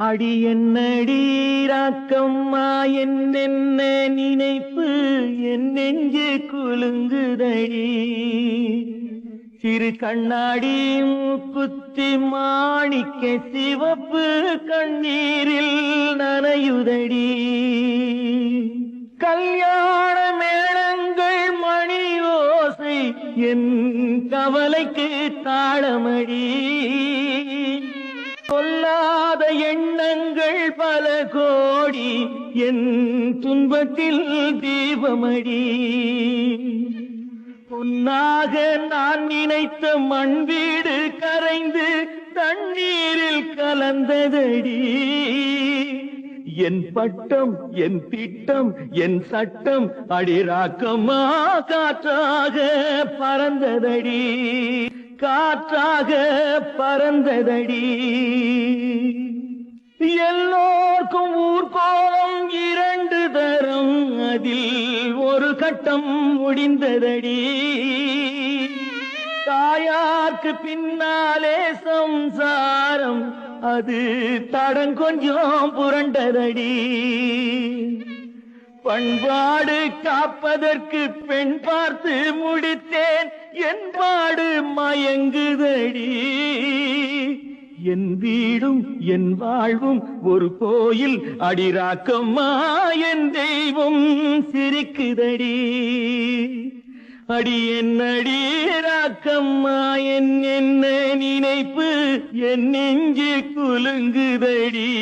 அடி என்னடி ராக்கம்மா என்னென்ன நினைப்பு என் நெஞ்சு குலுங்குதடி. சிறு கண்ணாடி குத்தி மாணிக்க சிவப்பு கண்ணீரில் நனையுதடி. கல்யாண மேளங்கள் மணி ஓசை என் கவலைக்கு தாளமடி. கொல்லா பல கோடி என் துன்பத்தில் தீபமடி. பொன்னாக நான் நினைத்த மண் வீடு கரைந்து தண்ணீரில் கலந்ததடி. என் பட்டம் என் திட்டம் என் சட்டம் அடிராக்கமா காற்றாக பறந்ததடி. காற்றாக பறந்ததடி. எல் மட்டம் முடிந்ததடி. தாயார்க்கு பின்னாலே சம்சாரம் அது தடம் கொஞ்சம் புரண்டதடி. பண்பாடு காப்பதற்கு பெண் பார்த்து முடித்தேன் என்பாடு மயங்குதடி. என் வீடும் என் வாழ்வும் ஒரு கோயில் அடிராக்கம்மா என் தெய்வம். சிரிக்குதடி. அடி என் அடி ராக்கம்மா என் என்ன நினைப்பு என் நெஞ்சு குலுங்குதடி.